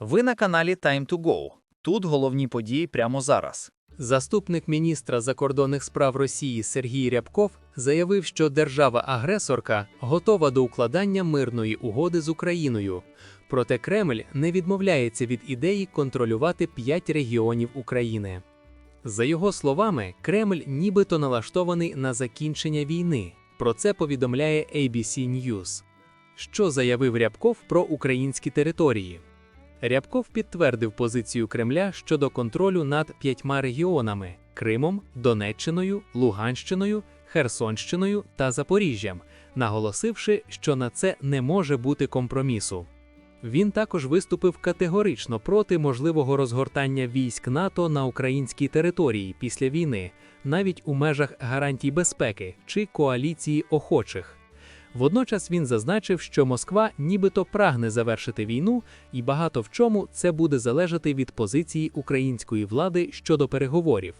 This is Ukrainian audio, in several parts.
Ви на каналі Time to Go. Тут головні події прямо зараз. Заступник міністра закордонних справ Росії Сергій Рябков заявив, що держава-агресорка готова до укладання мирної угоди з Україною. Проте Кремль не відмовляється від ідеї контролювати п'ять регіонів України. За його словами, Кремль нібито налаштований на закінчення війни. Про це повідомляє ABC News. Що заявив Рябков про українські території? Рябков підтвердив позицію Кремля щодо контролю над п'ятьма регіонами Кримом, Донеччиною, Луганщиною, Херсонщиною та Запоріжжям, наголосивши, що на це не може бути компромісу. Він також виступив категорично проти можливого розгортання військ НАТО на українській території після війни, навіть у межах гарантій безпеки чи коаліції охочих. Водночас він зазначив, що Москва нібито прагне завершити війну, і багато в чому це буде залежати від позиції української влади щодо переговорів.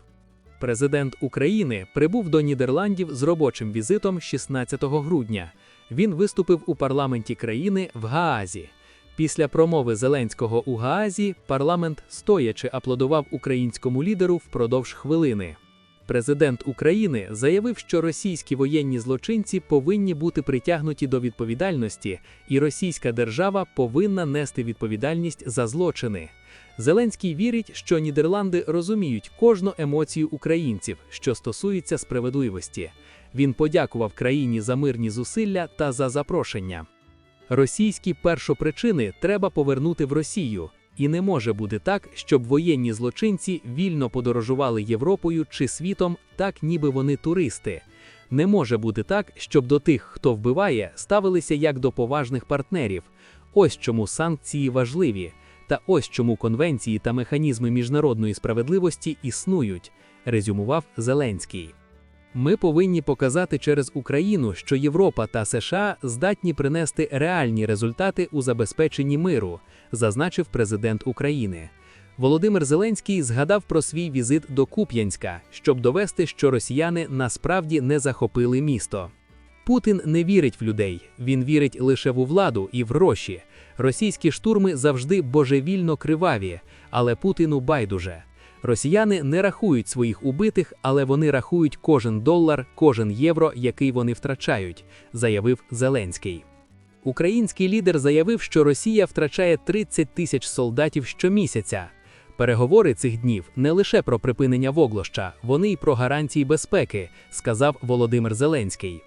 Президент України прибув до Нідерландів з робочим візитом 16 грудня. Він виступив у парламенті країни в Гаазі. Після промови Зеленського у Гаазі парламент стоячи аплодував українському лідеру впродовж хвилини. Президент України заявив, що російські воєнні злочинці повинні бути притягнуті до відповідальності, і російська держава повинна нести відповідальність за злочини. Зеленський вірить, що Нідерланди розуміють кожну емоцію українців, що стосується справедливості. Він подякував країні за мирні зусилля та за запрошення. Російські першопричини треба повернути в Росію. І не може бути так, щоб воєнні злочинці вільно подорожували Європою чи світом, так ніби вони туристи. Не може бути так, щоб до тих, хто вбиває, ставилися як до поважних партнерів. Ось чому санкції важливі, та ось чому конвенції та механізми міжнародної справедливості існують, резюмував Зеленський. Ми повинні показати через Україну, що Європа та США здатні принести реальні результати у забезпеченні миру, зазначив президент України. Володимир Зеленський згадав про свій візит до Куп'янська, щоб довести, що росіяни насправді не захопили місто. Путін не вірить в людей, він вірить лише в владу і в гроші. Російські штурми завжди божевільно криваві, але Путіну байдуже. Росіяни не рахують своїх убитих, але вони рахують кожен долар, кожен євро, який вони втрачають, заявив Зеленський. Український лідер заявив, що Росія втрачає 30 тисяч солдатів щомісяця. Переговори цих днів не лише про припинення воглоща, вони й про гарантії безпеки, сказав Володимир Зеленський.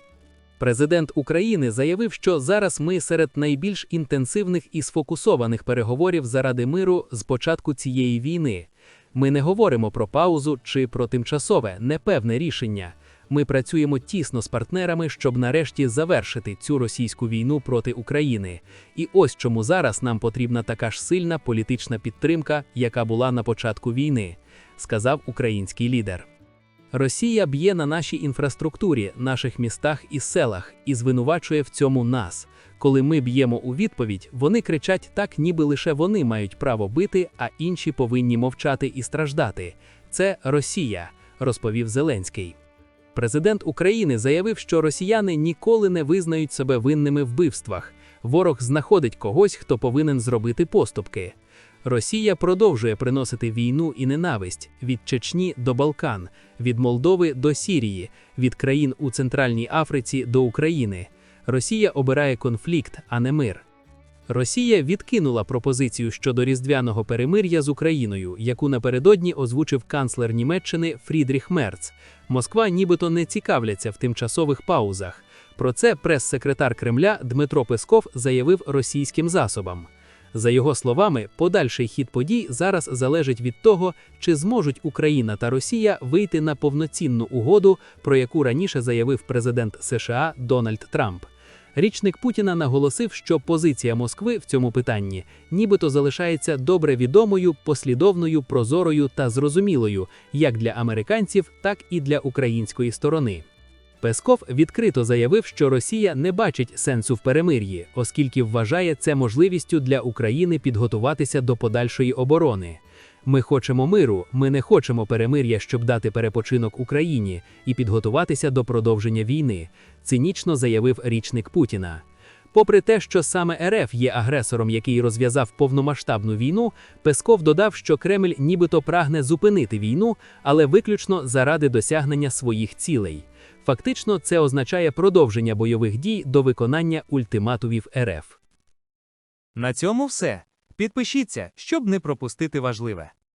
Президент України заявив, що зараз ми серед найбільш інтенсивних і сфокусованих переговорів заради миру з початку цієї війни. Ми не говоримо про паузу чи про тимчасове, непевне рішення. Ми працюємо тісно з партнерами, щоб нарешті завершити цю російську війну проти України. І ось чому зараз нам потрібна така ж сильна політична підтримка, яка була на початку війни, сказав український лідер. Росія б'є на нашій інфраструктурі, наших містах і селах і звинувачує в цьому нас. Коли ми б'ємо у відповідь, вони кричать так, ніби лише вони мають право бити, а інші повинні мовчати і страждати. Це Росія, розповів Зеленський. Президент України заявив, що росіяни ніколи не визнають себе винними в вбивствах. Ворог знаходить когось, хто повинен зробити поступки. Росія продовжує приносити війну і ненависть від Чечні до Балкан, від Молдови до Сірії, від країн у Центральній Африці до України. Росія обирає конфлікт, а не мир. Росія відкинула пропозицію щодо різдвяного перемир'я з Україною, яку напередодні озвучив канцлер Німеччини Фрідріх Мерц. Москва нібито не цікавляться в тимчасових паузах. Про це прес-секретар Кремля Дмитро Песков заявив російським засобам. За його словами, подальший хід подій зараз залежить від того, чи зможуть Україна та Росія вийти на повноцінну угоду, про яку раніше заявив президент США Дональд Трамп. Річник Путіна наголосив, що позиція Москви в цьому питанні нібито залишається добре відомою, послідовною, прозорою та зрозумілою як для американців, так і для української сторони. Песков відкрито заявив, що Росія не бачить сенсу в перемир'ї, оскільки вважає це можливістю для України підготуватися до подальшої оборони. Ми хочемо миру, ми не хочемо перемир'я, щоб дати перепочинок Україні і підготуватися до продовження війни, цинічно заявив річник Путіна. Попри те, що саме РФ є агресором, який розв'язав повномасштабну війну, Песков додав, що Кремль нібито прагне зупинити війну, але виключно заради досягнення своїх цілей. Фактично, це означає продовження бойових дій до виконання ультиматумів РФ. На цьому все. Підпишіться, щоб не пропустити важливе.